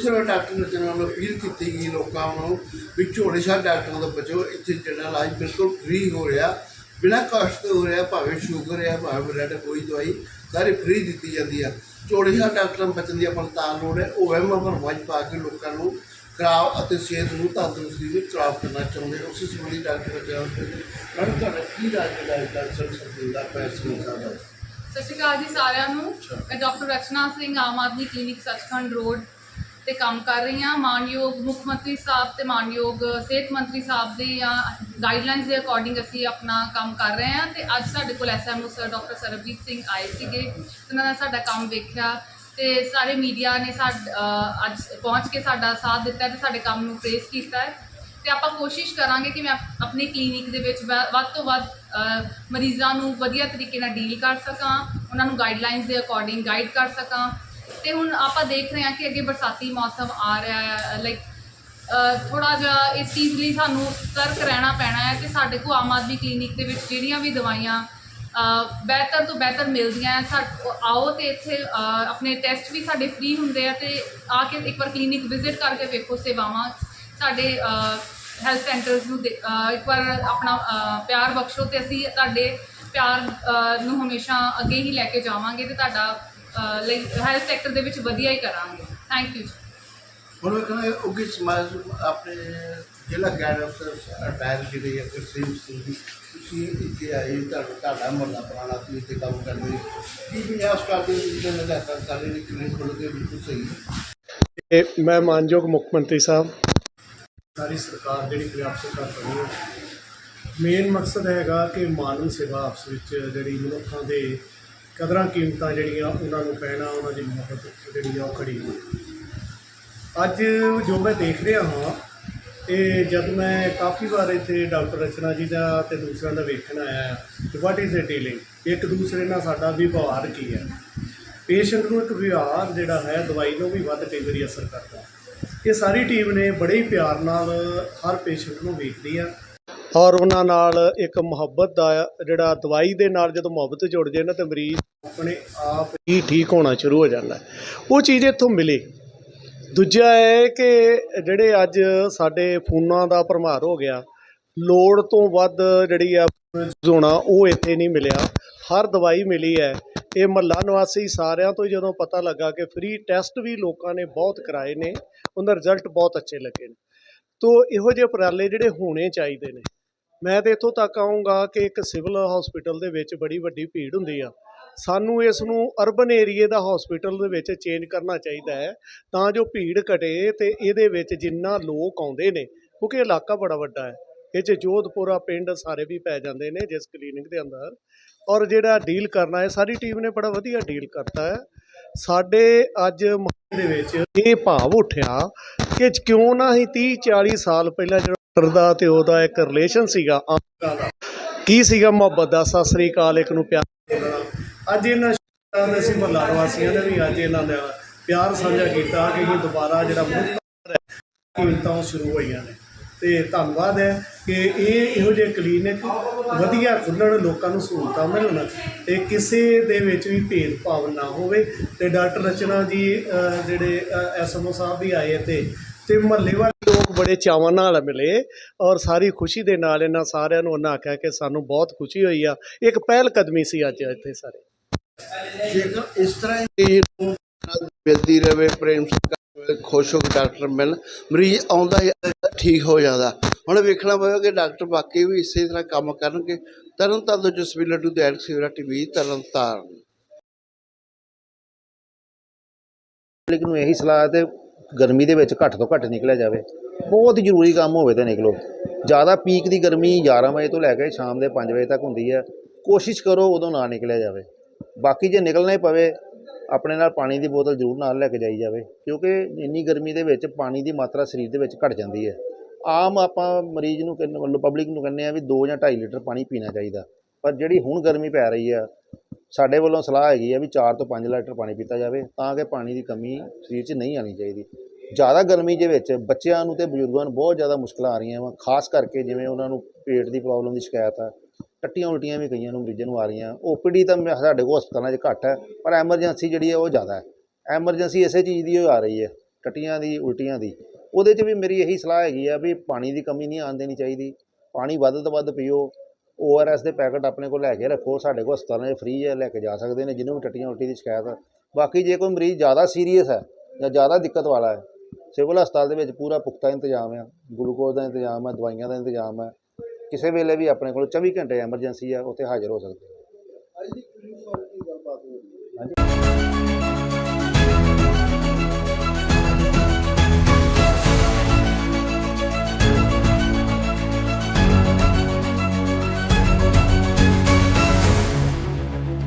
ਦੂਸਰੇ ਡਾਕਟਰ ਨੇ ਜਿਹਨਾਂ ਨੂੰ ਅਪੀਲ ਕੀਤੀ ਗਈ ਲੋਕਾਂ ਨੂੰ ਵੀ ਝੋਲੇ ਸ਼ਾਹ ਡਾਕਟਰਾਂ ਤੋਂ ਬਚੋ ਇੱਥੇ ਜਿਹੜਾ ਇਲਾਜ ਬਿਲਕੁਲ ਫ੍ਰੀ ਹੋ ਰਿਹਾ ਬਿਨਾਂ ਕਾਸਟ ਤੋਂ ਹੋ ਰਿਹਾ ਭਾਵੇਂ ਸ਼ੂਗਰ ਹੈ ਭਾਵੇਂ ਬਲੱਡ ਕੋਈ ਦਵਾਈ ਸਾਰੀ ਫ੍ਰੀ ਦਿੱਤੀ ਜਾਂਦੀ ਆ। ਝੋਲੇ ਡਾਕਟਰਾਂ ਨੂੰ ਬਚਣ ਦੀ ਆਪਾਂ ਤਾਂ ਲੋੜ ਹੈ ਉਹ ਐਮ ਭਰਵਾਜ ਪਾ ਕੇ ਲੋਕਾਂ ਨੂੰ ਖਰਾਬ ਅਤੇ ਸਿਹਤ ਨੂੰ ਤੰਦਰੁਸਤੀ ਵਿੱਚ ਖਰਾਬ ਕਰਨਾ ਚਾਹੁੰਦੇ। ਉਸੇ ਸੰਬੰਧੀ ਡਾਕਟਰ ਦਾ ਜਵਾਬ ਦੇ ਮੈਡਮ ਤੁਹਾਡਾ ਕੀ ਰਾਜ ਹੈ ਡਾਕਟਰ ਸਰਪਿੰਦਰ ਦਾ ਪੈਸੇ ਸਾਹਿਬ ਸਤਿ ਸ਼੍ਰੀ ਅਕਾਲ ਜੀ ਸਾਰਿਆਂ ਨੂੰ। ਮੈਂ doctor Rachna Singh Aam Aadmi clinic Sachkhand road ਤੇ ਕੰਮ ਕਰ ਰਹੀ ਹਾਂ। ਮਾਨਯੋਗ ਮੁੱਖ ਮੰਤਰੀ ਸਾਹਿਬ ਤੇ ਮਾਨਯੋਗ ਸਿਹਤ ਮੰਤਰੀ ਸਾਹਿਬ ਦੇ ਜਾਂ ਗਾਈਡਲਾਈਨਸ ਦੇ ਅਕੋਰਡਿੰਗ ਅਸੀਂ ਆਪਣਾ ਕੰਮ ਕਰ ਰਹੇ ਹਾਂ ਤੇ ਅੱਜ ਸਾਡੇ ਕੋਲ SMO sir doctor Sarabjit Singh ਆਏ ਸੀਗੇ। ਉਹਨਾਂ ਨੇ ਸਾਡਾ ਕੰਮ ਵੇਖਿਆ ਤੇ ਸਾਰੇ ਮੀਡੀਆ ਨੇ ਸਾਡ ਅੱਜ ਪਹੁੰਚ ਕੇ ਸਾਡਾ ਸਾਥ ਦਿੱਤਾ ਤੇ ਸਾਡੇ ਕੰਮ ਨੂੰ ਪ੍ਰੇਸ ਕੀਤਾ ਹੈ। ਤੇ ਆਪਾਂ ਕੋਸ਼ਿਸ਼ ਕਰਾਂਗੇ ਕਿ ਮੈਂ ਆਪਣੇ ਕਲੀਨਿਕ ਦੇ ਵਿੱਚ ਵ- ਵੱਧ ਤੋਂ ਵੱਧ ਮਰੀਜ਼ਾਂ ਨੂੰ ਵਧੀਆ ਤਰੀਕੇ ਨਾਲ ਡੀਲ ਕਰ ਸਕਾਂ, ਉਹਨਾਂ ਨੂੰ ਗਾਈਡਲਾਈਨਸ ਦੇ ਅਕੋਰਡਿੰਗ ਗਾਈਡ ਕਰ ਸਕਾਂ। ਤੇ ਹੁਣ ਆਪਾਂ ਦੇਖ ਰਹੇ ਹਾਂ ਕਿ ਅੱਗੇ ਬਰਸਾਤੀ ਮੌਸਮ ਆ ਰਿਹਾ ਹੈ ਲਾਈਕ ਥੋੜਾ ਜਿਹਾ ਇਸ ਚੀਜ਼ ਲਈ ਸਾਨੂੰ ਸਤਰਕ ਰਹਿਣਾ ਪੈਣਾ ਹੈ ਕਿ ਸਾਡੇ ਕੋਲ ਆਮ ਆਦਮੀ ਕਲੀਨਿਕ ਦੇ ਵਿੱਚ ਜਿਹੜੀਆਂ ਵੀ ਦਵਾਈਆਂ ਬਿਹਤਰ ਤੋਂ ਬਿਹਤਰ ਮਿਲਦੀਆਂ ਹੈ, ਸਾ ਆਓ ਤੇ ਇੱਥੇ ਆਪਣੇ ਟੈਸਟ ਵੀ ਸਾਡੇ ਫ੍ਰੀ ਹੁੰਦੇ ਆ ਤੇ ਆ ਕੇ ਇੱਕ ਵਾਰ ਕਲੀਨਿਕ ਵਿਜ਼ਿਟ ਕਰਕੇ ਵੇਖੋ ਸੇਵਾਵਾਂ ਸਾਡੇ ਹੈਲਥ ਸੈਂਟਰਸ ਨੂੰ ਦੇ- ਇੱਕ ਵਾਰ ਆਪਣਾ ਪਿਆਰ ਬਖਸ਼ੋ ਤੇ ਅਸੀਂ ਤੁਹਾਡੇ ਪਿਆਰ ਨੂੰ ਹਮੇਸ਼ਾ ਅੱਗੇ ਹੀ ਲੈ ਕੇ ਜਾਵਾਂਗੇ ਤੇ ਤੁਹਾਡਾ ਅ, ਲਈ ਹੈਲਥ ਸੈਕਟਰ ਦੇ ਵਿੱਚ ਵਧੀਆ ਹੀ ਕਰਾਂਗੇ। ਥੈਂਕ ਯੂ ਹੁਣ ਵੇਖਣਾ ਉਗੀ ਸਮਾਜ ਆਪਣੇ ਜ਼ਿਲ੍ਹਾ ਗੈਰ ਅਫਸਰ ਰਿਟਾਇਰ ਜਿਹੜੇ ਆ ਗੁਰਸੇਵ ਸਿੰਘ ਜੀ ਤੁਸੀਂ ਇੱਥੇ ਆਏ ਤੁਹਾਡਾ ਤੁਹਾਡਾ ਮੁਹੱਲਾ ਪੁਰਾਣਾ ਤੁਸੀਂ ਇੱਥੇ ਕੰਮ ਕਰਦੇ ਕੀ ਵੀ ਆਸ ਕਰਦੇ ਹੋ ਜਿਹੜੇ ਲਗਾਤਾਰ ਸਾਰੇ ਨੇ ਕਿਵੇਂ ਖੁੱਲ੍ਹ ਕੇ ਬਿਲਕੁਲ ਸਹੀ ਇਹ ਮੈਂ ਮਾਨਯੋਗ ਮੁੱਖ ਮੰਤਰੀ ਸਾਹਿਬ। ਸਾਰੀ ਸਰਕਾਰ ਜਿਹੜੀ ਪੰਜਾਬ ਸਰਕਾਰ ਬਣੀ ਹੈ। ਮੇਨ ਮਕਸਦ ਹੈਗਾ ਕਿ ਮਾਨਵ ਸੇਵਾ ਆਪਸ ਵਿੱਚ ਜਿਹੜੀ ਮਨੁੱਖਾਂ ਦੇ ਕਦਰਾਂ ਕੀਮਤਾਂ ਜਿਹੜੀਆਂ ਉਹਨਾਂ ਨੂੰ ਪੈਣਾ, ਉਹਨਾਂ ਦੀ ਮੁਹੱਬਤ ਜਿਹੜੀ ਆ ਉਹ ਖੜੀ ਹੋਈ। ਅੱਜ ਜੋ ਮੈਂ ਦੇਖ ਰਿਹਾ ਹਾਂ, ਇਹ ਜਦ ਮੈਂ ਕਾਫੀ ਵਾਰ ਇੱਥੇ ਡਾਕਟਰ ਰਚਨਾ ਜੀ ਦਾ ਤੇ ਦੂਸਰਿਆਂ ਦਾ ਵੇਖਣ ਆਇਆ ਕਿ ਵਾਟ ਇਜ਼ ਦ ਡੀਲਿੰਗ ਇੱਕ ਦੂਸਰੇ ਨਾਲ ਸਾਡਾ ਵਿਵਹਾਰ ਕੀ ਹੈ? ਪੇਸ਼ੈਂਟ ਨੂੰ ਇੱਕ ਵਿਵਹਾਰ ਜਿਹੜਾ ਹੈ, ਦਵਾਈ ਨੂੰ ਵੀ ਵੱਧ ਕਈ ਵਾਰੀ ਅਸਰ ਕਰਦਾ। ਇਹ ਸਾਰੀ ਟੀਮ ਨੇ ਬੜੇ ਹੀ ਪਿਆਰ ਨਾਲ ਹਰ ਪੇਸ਼ੈਂਟ ਨੂੰ ਵੇਖਦੀ ਆ। ਔਰ ਉਹਨਾਂ ਨਾਲ ਇੱਕ ਮੁਹੱਬਤ ਦਾ ਜਿਹੜਾ ਦਵਾਈ ਦੇ ਨਾਲ ਜਦੋਂ ਮੁਹੱਬਤ ਜੁੜ ਜੇ ਨਾ ਤੇ ਮਰੀਜ਼ ਆਪਣੇ ਆਪ ਹੀ ਠੀਕ ਹੋਣਾ ਸ਼ੁਰੂ ਹੋ ਜਾਂਦਾ ਉਹ ਚੀਜ਼ ਇੱਥੋਂ ਮਿਲੀ। ਦੂਜਾ ਹੈ ਕਿ ਜਿਹੜੇ ਅੱਜ ਸਾਡੇ ਫੋਨਾਂ ਦਾ ਭਰਮਾਰ ਹੋ ਗਿਆ, ਲੋੜ ਤੋਂ ਵੱਧ ਜਿਹੜੀ ਆ ਹੋਣਾ, ਉਹ ਇੱਥੇ ਨਹੀਂ ਮਿਲਿਆ। ਹਰ ਦਵਾਈ ਮਿਲੀ ਹੈ। ਇਹ ਮਹੱਲਾ ਨਿਵਾਸੀ ਸਾਰਿਆਂ ਤੋਂ ਜਦੋਂ ਪਤਾ ਲੱਗਾ ਕਿ ਫ੍ਰੀ ਟੈਸਟ ਵੀ ਲੋਕਾਂ ਨੇ ਬਹੁਤ ਕਰਾਏ ਨੇ, ਉਹਦਾ ਰਿਜ਼ਲਟ ਬਹੁਤ ਅੱਛੇ ਲੱਗੇ ਨੇ। ਤੋ ਇਹੋ ਜਿਹੇ ਉਪਰਾਲੇ ਜਿਹੜੇ ਹੋਣੇ ਚਾਹੀਦੇ ਨੇ। ਮੈਂ ਤੇ ਇੱਥੋਂ ਤੱਕ ਆਉਂਗਾ ਕਿ ਇੱਕ ਸਿਵਲ ਹਸਪੀਟਲ ਦੇ ਵਿੱਚ ਬੜੀ ਵੱਡੀ ਭੀੜ ਹੁੰਦੀ ਆ। ਸਾਨੂੰ ਇਸ ਨੂੰ ਅਰਬਨ ਏਰੀਏ ਦਾ ਹਸਪੀਟਲ ਦੇ ਵਿੱਚ ਚੇਂਜ ਕਰਨਾ ਚਾਹੀਦਾ ਹੈ, ਤਾਂ ਜੋ ਭੀੜ ਘਟੇ ਤੇ ਇਹਦੇ ਵਿੱਚ ਜਿੰਨਾ ਲੋਕ ਆਉਂਦੇ ਨੇ, ਕਿਉਂਕਿ ਇਲਾਕਾ ਬੜਾ ਵੱਡਾ ਹੈ। ਇਹ 'ਚ ਜੋਧਪੁਰਾ ਪਿੰਡ ਸਾਰੇ ਵੀ ਪੈ ਜਾਂਦੇ ਨੇ ਜਿਸ ਕਲੀਨਿਕ ਦੇ ਅੰਦਰ। ਔਰ ਜਿਹੜਾ ਡੀਲ ਕਰਨਾ ਹੈ ਸਾਰੀ ਟੀਮ ਨੇ ਬੜਾ ਵਧੀਆ ਡੀਲ ਕਰਤਾ ਹੈ। ਸਾਡੇ ਅੱਜ ਮੁਹੱਲੇ ਦੇ ਵਿੱਚ ਇਹ ਭਾਵ ਉੱਠਿਆ ਕਿ ਕਿਉਂ ਨਾ ਹੀ 30 40 ਸਾਲ ਪਹਿਲਾਂ ਜਿਹੜਾ ਦਾ ਤੇ ਉਹਦਾ ਇੱਕ ਰਿਲੇਸ਼ਨ ਸੀਗਾ ਕੀ ਸੀਗਾ ਮੁਹੱਬਤ ਦਾ? ਸਤਿ ਸ੍ਰੀ ਅਕਾਲ ਇੱਕ ਨੂੰ ਪਿਆਰ ਅੱਜ ਇਹਨਾਂ ਸ਼ਹਿਰਾਂ ਦੇ ਅਸੀਂ ਮਹੱਲਾ ਨਿਵਾਸੀਆਂ ਨੇ ਵੀ ਅੱਜ ਇਹਨਾਂ ਦਾ ਪਿਆਰ ਸਾਂਝਾ ਕੀਤਾ ਕਿ ਇਹ ਦੁਬਾਰਾ ਜਿਹੜਾ ਮੁੱਖ ਕੀਮਤਾਂ ਉਹ ਸ਼ੁਰੂ ਹੋਈਆਂ ਨੇ। ਤੇ ਧੰਨਵਾਦ ਹੈ ਕਿ ਇਹ ਇਹੋ ਜਿਹੇ ਕਲੀਨਿਕ ਵਧੀਆ ਖੁੱਲਣ ਲੋਕਾਂ ਨੂੰ ਸਹੂਲਤਾਂ ਮਿਲਣ ਤੇ ਕਿਸੇ ਦੇ ਵਿੱਚ ਵੀ ਭੇਦਭਾਵ ਨਾ ਹੋਵੇ। ਤੇ ਡਾਕਟਰ ਰਚਨਾ ਜੀ ਅ, ਜਿਹੜੇ ਐਸਐਮਓ ਸਾਹਿਬ ਵੀ ਆਏ ਇੱਥੇ ਤੇ ਮਹੱਲੇ ਲੋਕ ਬੜੇ ਚਾਵਾਂ ਨਾਲ ਮਿਲੇ ਔਰ ਸਾਰੀ ਖੁਸ਼ੀ ਦੇ ਨਾਲ ਇਹਨਾਂ ਸਾਰਿਆਂ ਨੂੰ ਉਹਨਾਂ ਆਖਿਆ ਕਿ ਸਾਨੂੰ ਬਹੁਤ ਖੁਸ਼ੀ ਹੋਈ ਆ। ਇੱਕ ਪਹਿਲ ਕਦਮੀ ਸੀ ਅੱਜ ਇੱਥੇ ਸਾਰੇ। ਜੇਕਰ ਇਸ ਤਰ੍ਹਾਂ ਹੀ ਮਿਲਦੀ ਰਵੇ ਪ੍ਰੇਮ ਸਤਿਕਾਰ ਖੁਸ਼ ਹੋ ਕੇ ਡਾਕਟਰ ਮਿਲਣ ਮਰੀਜ਼ ਆਉਂਦਾ ਹੀ ਠੀਕ ਹੋ ਜਾਂਦਾ। ਹੁਣ ਵੇਖਣਾ ਪਵੇਗਾ ਕਿ ਡਾਕਟਰ ਬਾਕੀ ਵੀ ਇਸੇ ਤਰ੍ਹਾਂ ਕੰਮ ਕਰਨਗੇ। ਤਰਨ ਤਾਰਨ ਤੋਂ ਜਸਵੀਰ ਲੱਡੂ ਦੇ ਐਡ ਸਿਵਰਾ ਟੀਵੀ ਤਰਨ ਤਾਰਨ ਪਬਲਿਕ ਨੂੰ ਇਹੀ ਸਲਾਹ ਹੈ ਤੇ ਗਰਮੀ ਦੇ ਵਿੱਚ ਘੱਟ ਤੋਂ ਘੱਟ ਨਿਕਲਿਆ ਜਾਵੇ। ਬਹੁਤ ਜ਼ਰੂਰੀ ਕੰਮ ਹੋਵੇ ਤਾਂ ਨਿਕਲੋ। ਜ਼ਿਆਦਾ ਪੀਕ ਦੀ ਗਰਮੀ 11 ਵਜੇ ਤੋਂ ਲੈ ਕੇ ਸ਼ਾਮ ਦੇ 5 ਵਜੇ ਤੱਕ ਹੁੰਦੀ ਹੈ। ਕੋਸ਼ਿਸ਼ ਕਰੋ ਉਦੋਂ ਨਾ ਨਿਕਲਿਆ ਜਾਵੇ। ਬਾਕੀ ਜੇ ਨਿਕਲਣਾ ਹੀ ਪਵੇ, ਆਪਣੇ ਨਾਲ ਪਾਣੀ ਦੀ ਬੋਤਲ ਜ਼ਰੂਰ ਨਾਲ ਲੈ ਕੇ ਜਾਈ ਜਾਵੇ, ਕਿਉਂਕਿ ਇੰਨੀ ਗਰਮੀ ਦੇ ਵਿੱਚ ਪਾਣੀ ਦੀ ਮਾਤਰਾ ਸਰੀਰ ਦੇ ਵਿੱਚ ਘਟ ਜਾਂਦੀ ਹੈ। ਆਮ ਆਪਾਂ ਮਰੀਜ਼ ਨੂੰ ਕਹਿੰਦੇ ਵੱਲੋਂ ਪਬਲਿਕ ਨੂੰ ਕਹਿੰਦੇ ਆ ਵੀ 2 ਜਾਂ 2.5 ਲੀਟਰ ਪਾਣੀ ਪੀਣਾ ਚਾਹੀਦਾ। ਪਰ ਜਿਹੜੀ ਹੁਣ ਗਰਮੀ ਪੈ ਰਹੀ ਆ, ਸਾਡੇ ਵੱਲੋਂ ਸਲਾਹ ਹੈਗੀ ਆ ਵੀ 4 ਤੋਂ 5 ਲੀਟਰ ਪਾਣੀ ਪੀਤਾ ਜਾਵੇ, ਤਾਂ ਕਿ ਪਾਣੀ ਦੀ ਕਮੀ ਸਰੀਰ 'ਚ ਨਹੀਂ ਆਣੀ ਚਾਹੀਦੀ। ਜ਼ਿਆਦਾ ਗਰਮੀ ਦੇ ਵਿੱਚ ਬੱਚਿਆਂ ਨੂੰ ਤੇ ਬਜ਼ੁਰਗਾਂ ਨੂੰ ਬਹੁਤ ਜ਼ਿਆਦਾ ਮੁਸ਼ਕਲਾਂ ਆ ਰਹੀਆਂ ਵਾ, ਖਾਸ ਕਰਕੇ ਜਿਵੇਂ ਉਹਨਾਂ ਨੂੰ ਪੇਟ ਦੀ ਪ੍ਰੋਬਲਮ ਦੀ ਸ਼ਿਕਾਇਤ ਆ, ਟੱਟੀਆਂ ਉਲਟੀਆਂ ਵੀ ਕਈਆਂ ਨੂੰ ਮਰੀਜ਼ਾਂ ਨੂੰ ਆ ਰਹੀਆਂ ਓਪੀਡੀ ਤਾਂ ਮੈਂ- ਸਾਡੇ ਕੋਲ ਹਸਪਤਾਲਾਂ 'ਚ ਘੱਟ ਹੈ, ਪਰ ਐਮਰਜੈਂਸੀ ਜਿਹੜੀ ਹੈ ਉਹ ਜ਼ਿਆਦਾ ਹੈ। ਐਮਰਜੈਂਸੀ ਇਸੇ ਚੀਜ਼ ਦੀ ਓ ਆ ਰਹੀ ਹੈ, ਟੱਟੀਆਂ ਦੀ, ਉਲਟੀਆਂ ਦੀ। ਉਹਦੇ 'ਚ ਵੀ ਮੇਰੀ ਇਹੀ ਸਲਾਹ ਹੈਗੀ ਆ ਵੀ ਪਾਣੀ ਦੀ ਕਮੀ ਨਹੀਂ ਆਉਣ ਦੇਣੀ ਚਾਹੀਦੀ, ਪਾਣੀ ਵੱਧ ਤੋਂ ਵੱਧ ਪੀਓ ਓਆਰਐਸ ਦੇ ਪੈਕਟ ਆਪਣੇ ਕੋਲ ਲੈ ਕੇ ਰੱਖੋ, ਸਾਡੇ ਕੋਲ ਹਸਪਤਾਲਾਂ 'ਚ ਫ੍ਰੀ ਹੈ, ਲੈ ਕੇ ਜਾ ਸਕਦੇ ਨੇ, ਜਿਹਨੂੰ ਵੀ ਟੱਟੀਆਂ ਉਲਟੀ ਦੀ ਸ਼ਿਕਾਇਤ ਹੈ ਬਾਕੀ ਜੇ ਕੋਈ ਮਰੀਜ਼ ਜ਼ਿਆਦਾ ਸੀਰੀਅਸ ਹੈ ਜਾਂ ਜ਼ਿਆਦਾ ਦਿੱਕਤ ਵਾਲਾ ਹੈ ਸਿਵਲ ਹਸਪਤਾਲ ਦੇ ਵਿੱਚ ਪੂਰਾ ਪੁਖਤਾ ਇੰਤਜ਼ਾਮ ਆ, ਗਲੂਕੋਜ਼ ਦਾ ਇੰਤਜ਼ਾਮ ਹੈ ਦਵਾਈਆਂ ਦਾ ਇੰਤਜ਼ਾਮ ਹੈ ਕਿਸੇ ਵੇਲੇ ਵੀ ਆਪਣੇ ਕੋਲ 24 ਘੰਟੇ ਐਮਰਜੈਂਸੀ ਹੈ ਉੱਥੇ ਹਾਜ਼ਰ ਹੋ ਸਕਦੇ ਹੋ